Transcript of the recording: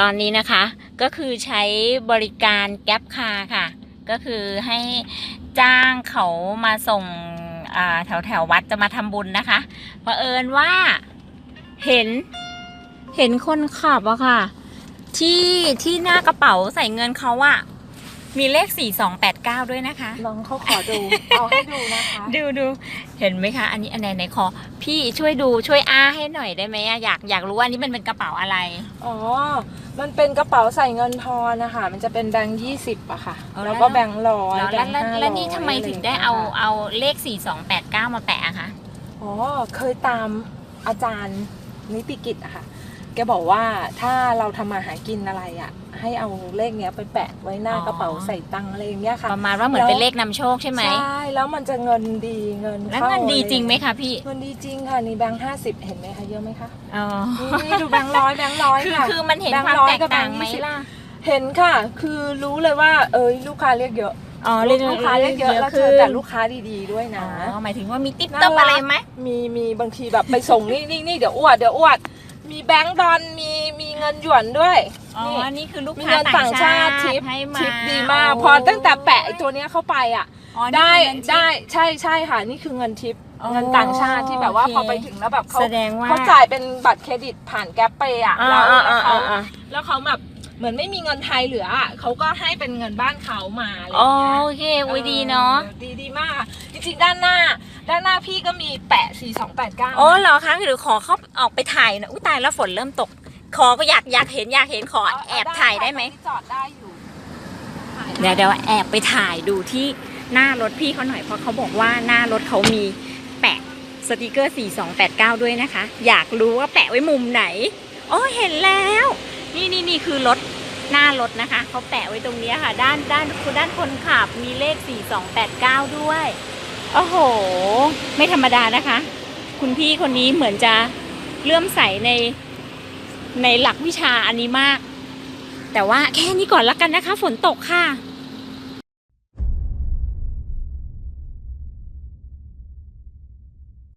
ตอนนี้นะคะก็คือใช้บริการแก๊ปคาค่ะ ก็คือให้จ้างเขามาส่งแถวแถววัดจะมาทำบุญนะคะเผอิญว่าเห็นเห็นคนขับอะค่ะ ที่ที่หน้ากระเป๋าใส่เงินเขาอะ มีเลข 4289 ด้วยนะคะน้องเขาขอดู เอาให้ดูนะคะ ดูดูเห็นไหมคะ อันนี้อันไหนไหนขอ พี่ช่วยดูช่วยอ้าให้หน่อยได้ไหมอะอยากอยากรู้ว่าอันนี้มันเป็นกระเป๋าอะไร อ๋อ มันเป็นกระเป๋าใส่เงินทอนนะคะ มันจะเป็นแบงค์ยี่สิบอะค่ะ เอาแล้วก็แล้วแบงค์ร้อยแล้วแบแล้วงค์แล้วห้าร้อยแล้วนี่ทำไมถึงได้เอาะรย่ยค่ะเอาเลข 4289 มาแปะอะคะ อ๋อ เคยตามอาจารย์นิติกิจอะค่ะ แกบอกว่าถ้าเราทำมาหากินอะไรอะให้เอาเลขเนี้ยไปแปะไว้หน้ากระเป๋าใส่ตังค์อะไรอย่างเงี้ยค่ะ ประมาณว่าเหมือนเป็นเลขนำโชคใช่ไหม ใช่แล้วมันจะเงินดีเงินแล้วเข้าเงินดีจริงไหมอะคะพี่ เงินดีจริงค่ะนี่แบงค์ห้าสิบเห็นไหมคะเยอะไหมคะอ๋อ นี่ดูแบงค์ร้อยแบงค์ร้อยคือค่ะ คือมันเห็นแบงค์ความร้อยแตกกับแบต่างงค์ไหมยี่สิบล่ะ เห็นค่ะ คือรู้เลยว่า เอยลูกค้าเรียกเยอะอ๋อลูกค้าเรียกเยอะแล้วเจอแต่ลูกค้าดีๆด้วยอ๋นะอหมายถึงว่ามีติ๊บน่าต๊บรักอะไรไหม มีมีบางทีแบบไปส่งนี่นี่นี่เดี๋ยวอวดเดี๋ยวอวด มีแบงค์ดอนมีมีเงินหยวนด้วย อ๋อ นี่นี่คือลูกมีค้าเงินต่าต่างงชาชาติติทิปให้มาทิปดีมากโพอตั้งแต่แปะไอ้ตัวเนี้ยเข้าไปอะ อ๋อนี่ได้คือเงินทิป ได้ใช่ใช่ค่ะ นี่คือเงินทิปอ๋อเงินต่างชาติที่แบบว่าโอเค พอไปถึงแล้วแบบเขาแสดงว่าเขาจ่ายเป็นบัตรเครดิตผ่านแก๊ปไปอะอ่าแล้วอ่าแล้วเขาอ่าอ่าแล้วเขาแบบเหมือนไม่มีเงินไทยเหลืออะเขาก็ให้เป็นเงินบ้านเขามาอะไรออ๋อย่างเงี้ย โอเคอุ้ยดีเนาะ ออดีดีมาก จริงๆ ด้านหน้า ด้านหน้าพี่ก็มีแปะ4289โอ้เหรอคะเดี๋ยวขอเข้าออกไปถ่ายนะอุ้ยตายแล้วฝนเริ่มตก ขอก็อยากอยากเห็นอยากเห็นขอแอบถ่ายได้ไหมจอดได้อยู่ถ่าไเดี๋ยวเดี๋ยวแอบไปถ่ายดูที่หน้ารถพี่เขาหน่อยเพราะเขาบอกว่าหน้ารถเขามีแปะสติกเกอร์ 4289 ด้วยนะคะ อยากรู้ว่าแปะไว้มุมไหนอ๋อเห็นแล้ว นี่นี่นี่คือรถหน้ารถนะคะ เขาแปะไว้ตรงเนี้ยค่ะ ด้านด้านคือด้านคนขับมีเลข 4289 ด้วย โอ้โห ไม่ธรรมดานะคะ คุณพี่คนนี้เหมือนจะเลื่อมใสในในหลักวิชาอันนี้มาก แต่ว่าแค่นี้ก่อนละกันนะคะ ฝนตกค่ะ